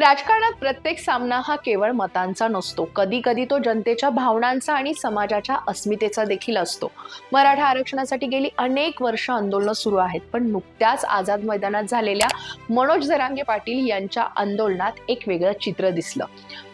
राजकारणात प्रत्येक सामना हा केवळ मतांचा नसतो. कधी कधी तो जनतेच्या भावनांचा आणि समाजाच्या अस्मितेचा देखील असतो. मराठा आरक्षणासाठी गेली अनेक वर्ष आंदोलनं सुरू आहेत पण नुकत्याच आझाद मैदानात झालेल्या मनोज जरांगे पाटील यांच्या आंदोलनात एक वेगळं चित्र दिसलं.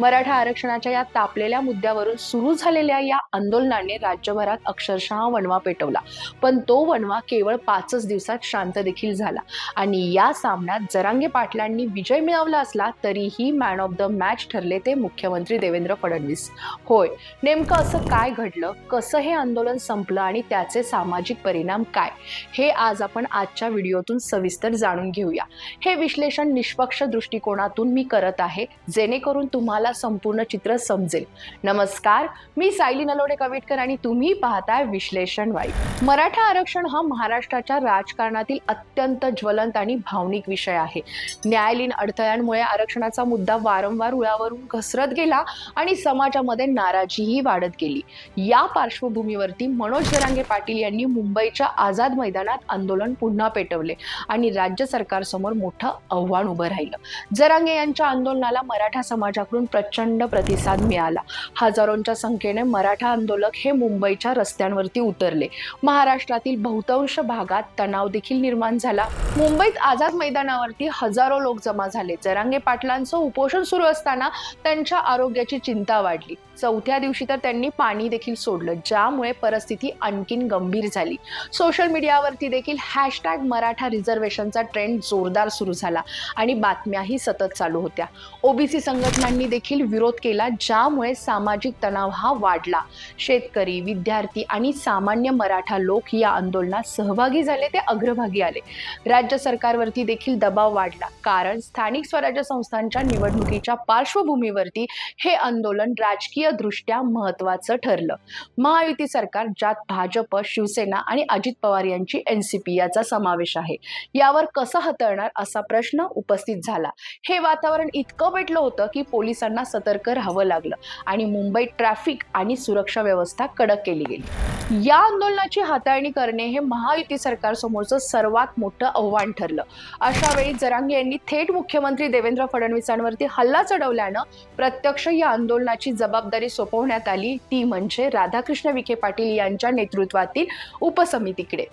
मराठा आरक्षणाच्या या तापलेल्या मुद्द्यावरून सुरू झालेल्या या आंदोलनाने राज्यभरात अक्षरशः वणवा पेटवला. पण तो वणवा केवळ पाचच दिवसात शांत देखील झाला आणि या सामन्यात जरांगे पाटलांनी विजय मिळवला असला तरी तरीही मॅन ऑफ द मॅच ठरले ते मुख्यमंत्री देवेंद्र फडणवीस. होय नेमकं असं काय घडलं? कसं हे आंदोलन संपलं आणि त्याचे सामाजिक परिणाम काय? हे आज आपण आजच्या व्हिडिओतून सविस्तर जाणून घेऊया. हे विश्लेषण निष्पक्ष दृष्टिकोनातून मी करत आहे जेणेकरून तुम्हाला संपूर्ण चित्र समजेल. नमस्कार मी सायली नलोडे कवेटकर आणि तुम्ही पाहताय विश्लेषण वाईट मराठा आरक्षण हा महाराष्ट्राच्या राजकारणातील अत्यंत ज्वलंत आणि भावनिक विषय आहे. न्यायालयीन अडथळ्यांमुळे आरक्षण आरक्षणाचा मुद्दा वारंवार उळावरून घसरत गेला आणि समाजामध्ये नाराजीही वाढत गेली. या पार्श्वभूमीवरती मनोज जरांगे पाटील यांनी मुंबईच्या आझाद मैदानात आंदोलन पुन्हा पेटवले आणि राज्य सरकारसमोर मोठं आव्हान उभं राहिलं. जरांगे यांच्या आंदोलनाला मराठा समाजाकडून प्रचंड प्रतिसाद मिळाला. हजारोंच्या संख्येने मराठा आंदोलक हे मुंबईच्या रस्त्यांवरती उतरले. महाराष्ट्रातील बहुतांश भागात तणाव देखील निर्माण झाला. मुंबईत आझाद मैदानावरती हजारो लोक जमा झाले. जरांगे पाटलांचं उपोषण सुरू असताना त्यांच्या आरोग्याची चिंता वाढली. चौथ्या दिवशी तर त्यांनी पाणी देखील सोडलं ज्यामुळे परिस्थिती आणखीन गंभीर झाली. सोशल मीडियावरती देखील हॅशटॅग मराठा रिझर्वेशनचा ट्रेंड जोरदार सुरू झाला आणि बातम्याही सतत चालू होत्या. ओबीसी संघटनांनी देखील विरोध केला ज्यामुळे सामाजिक तणाव हा वाढला. शेतकरी विद्यार्थी आणि सामान्य मराठा लोक या आंदोलनात सहभागी झाले ते अग्रभागी आले. राज्य सरकारवरती देखील दबाव वाढला कारण स्थानिक स्वराज्य संस्था संस्थांच्या निवडणुकीच्या पार्श्वभूमीवरती हे आंदोलन राजकीय दृष्ट्या महत्वाचं ठरलं. महायुती सरकार ज्यात भाजप शिवसेना आणि अजित पवार यांची एनसीपी याचा समावेश आहे. यावर कसं हाताळणार असा प्रश्न उपस्थित झाला. हे वातावरण इतकं पेटलं होतं की पोलिसांना सतर्क राहावं लागलं आणि मुंबईत ट्रॅफिक आणि सुरक्षा व्यवस्था कडक केली गेली. या आंदोलनाची हाताळणी करणे हे महायुती सरकारसमोरचं सर्वात मोठं आव्हान ठरलं. अशा वेळी जरांगे यांनी थेट मुख्यमंत्री देवेंद्र फडणवीसांवरती हल्ला चढवल्यानं प्रत्यक्ष या आंदोलनाची जबाबदारी सोपवण्यात आली. ती म्हणजे राधाकृष्ण विखे पाटील यांच्या नेतृत्वातील उपसमितीकडे.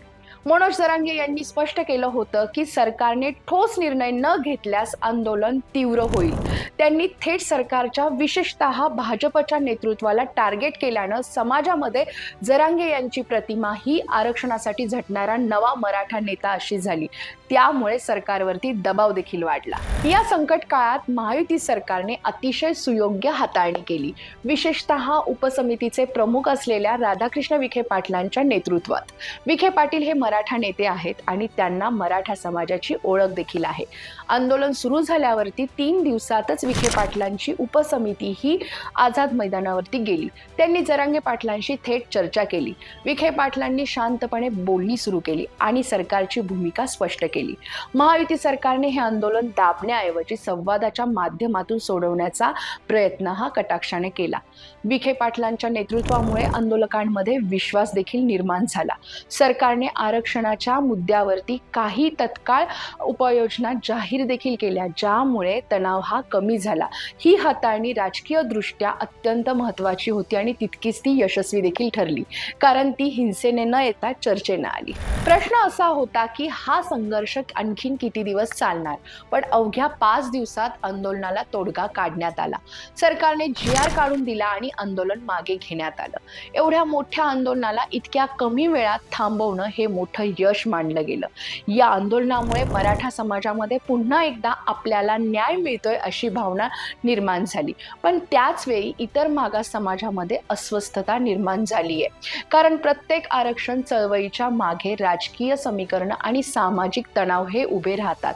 मनोज जरांगे यांनी स्पष्ट केलं होतं की सरकारने ठोस निर्णय न घेतल्यास आंदोलन तीव्र होईल. त्यांनी थेट सरकारच्या विशेषतः भाजपच्या नेतृत्वाला टार्गेट केल्यानं समाजामध्ये जरांगे यांची प्रतिमा ही आरक्षणासाठी झटणारा नवा मराठा नेता अशी झाली. त्यामुळे सरकारवरती दबाव देखील वाढला. या संकट काळात महायुती सरकारने अतिशय सुयोग्य हाताळणी केली. विशेषतः उपसमितीचे प्रमुख असलेल्या राधाकृष्ण विखे पाटलांच्या नेतृत्वात. विखे पाटील हे मराठा नेते आहेत आणि त्यांना मराठा समाजाची ओळख देखील आहे. आंदोलन सुरू झाल्यावरती तीन दिवसातच विखे पाटलांची उपसमिती ही आझाद मैदानावरती गेली. त्यांनी जरांगे पाटलांशी थेट चर्चा केली. विखे पाटलांनी शांतपणे बोलणी सुरू केली आणि सरकारची भूमिका स्पष्ट केली. महायुती सरकारने हे आंदोलन दाबण्याऐवजी संवादाच्या माध्यमातून सोडवण्याचा प्रयत्न हा कटाक्षाने केला. विखे पाटलांच्या नेतृत्वामुळे आंदोलकांमध्ये विश्वास देखील निर्माण झाला. सरकारने आरक्षणाच्या मुद्द्यावरती काही तत्काळ उपाययोजना जाहीर देखील केल्या ज्यामुळे तणाव हा कमी झाला. ही हाताळणी राजकीयदृष्ट्या अत्यंत महत्वाची होती आणि तितकीच ती यशस्वी देखील ठरली कारण ती हिंसेने न येता चर्चेनं आली. प्रश्न असा होता की हा संघर्ष आणखीन किती दिवस चालणार? पण अवघ्या पाच दिवसात आंदोलनाला तोडगा काढण्यात आला. सरकारने जी आर काढून दिला आणि आंदोलन मागे घेण्यात आलं. एवढ्या मोठ्या आंदोलनाला इतक्या कमी वेळात थांबवणं हे मोठं यश मानलं गेलं. या आंदोलनामुळे मराठा समाजामध्ये पुन्हा एकदा आपल्याला न्याय मिळतोय अशी भावना निर्माण झाली. पण त्याच वेळी इतर मागास समाजामध्ये अस्वस्थता निर्माण झाली आहे कारण प्रत्येक आरक्षण चळवळीच्या मागे राजकीय समीकरण आणि सामाजिक तणाव हे उभे राहतात.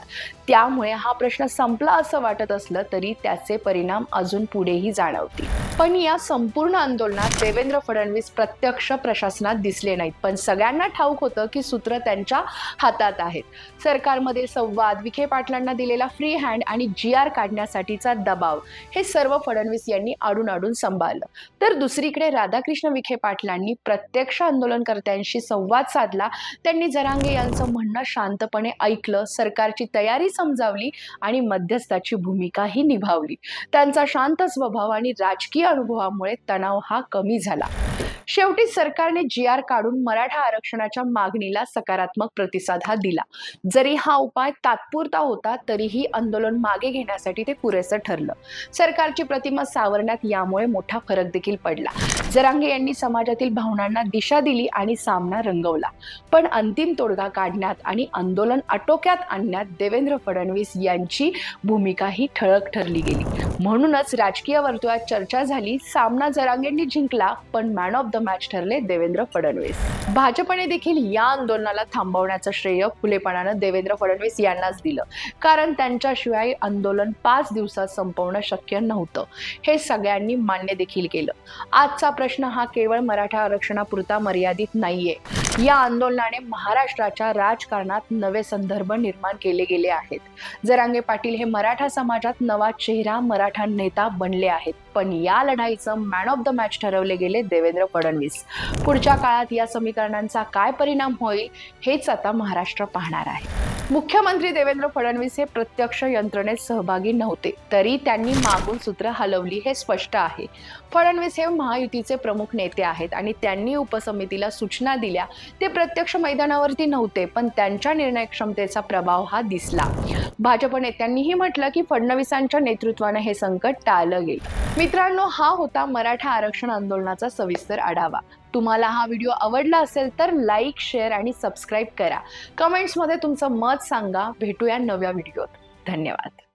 त्यामुळे हा प्रश्न संपला असं वाटत असलं तरी त्याचे परिणाम अजून पुढेही जाणवतील. पण या संपूर्ण आंदोलनात देवेंद्र फडणवीस प्रत्यक्ष प्रशासनात दिसले नाहीत. पण सगळ्यांना ठाऊक होतं की सूत्र त्यांच्या हातात आहेत. सरकारमध्ये संवाद विखे पाटलांना दिलेला फ्री हँड आणि जी आर काढण्यासाठीचा दबाव हे सर्व फडणवीस यांनी आडून आडून सांभाळलं. तर दुसरीकडे राधाकृष्ण विखे पाटलांनी प्रत्यक्ष आंदोलनकर्त्यांशी संवाद साधला. त्यांनी जरांगे यांचं म्हणणं शांतपणे ऐकलं सरकारची तयारी समजावली आणि मध्यस्थाची भूमिकाही निभावली. त्यांचा शांत स्वभाव आणि राजकीय अनुभवामुळे तणाव हा कमी झाला. शेवटी सरकारने जी आर काढून मराठा आरक्षणाच्या मागणीला सकारात्मक प्रतिसाद हा दिला. जरी हा उपाय तात्पुरता होता तरीही आंदोलन मागे घेण्यासाठी ते पुरेसं ठरलं. सरकारची प्रतिमा सावरण्यात यामुळे मोठा फरक देखील पडला. जरांगे यांनी समाजातील भावनांना दिशा दिली आणि सामना रंगवला. पण अंतिम तोडगा काढण्यात आणि आंदोलन आटोक्यात आणण्यात देवेंद्र फडणवीस यांची भूमिका ही ठळक ठरली गेली. म्हणूनच राजकीय वर्तुळात चर्चा झाली. सामना जरांगेंनी जिंकला पण मॅन ऑफ द मॅच ठरले देवेंद्र फडणवीस. भाजपने देखील या आंदोलनाला थांबवण्याचं श्रेय खुलेपणानं देवेंद्र फडणवीस यांनाच दिलं. कारण त्यांच्याशिवाय आंदोलन पाच दिवसात संपवणं शक्य नव्हतं. हे सगळ्यांनी मान्य देखील केलं. आजचा प्रश्न हा केवळ मराठा आरक्षणापुरता मर्यादित नाहीये. या आंदोलनाने महाराष्ट्राच्या राजकारणात नवे संदर्भ निर्माण केले गेले आहेत. जरांगे पाटील हे मराठा समाजात नवा चेहरा मराठा नेता बनले आहेत. पण या लढाईचं मॅन ऑफ द मॅच ठरवले गेले देवेंद्र फडणवीस. पुढच्या काळात या समीकरणांचा काय परिणाम होईल हेच आता महाराष्ट्र पाहणार आहे. मुख्यमंत्री देवेंद्र फडणवीस हे प्रत्यक्ष यंत्रणेत सहभागी नव्हते तरी त्यांनी मागून सूत्र हलवली हे स्पष्ट आहे. फडणवीस हे महायुतीचे प्रमुख नेते आहेत आणि त्यांनी उपसमितीला सूचना दिल्या ते प्रत्यक्ष मैदानावरती नव्हते पण त्यांच्या निर्णय क्षमतेचा प्रभाव हा दिसला. भाजप नेत्यांनीही म्हटलं की फडणवीसांच्या नेतृत्वाने हे संकट टाळलं गेलं. मित्रांनो हा होता मराठा आरक्षण आंदोलनाचा सविस्तर आढावा. तुम्हाला हा व्हिडिओ आवडला असेल तर लाईक शेअर आणि सबस्क्राईब करा. कमेंट्समध्ये तुमचं मत सांगा. भेटूया नव्या व्हिडिओत. धन्यवाद.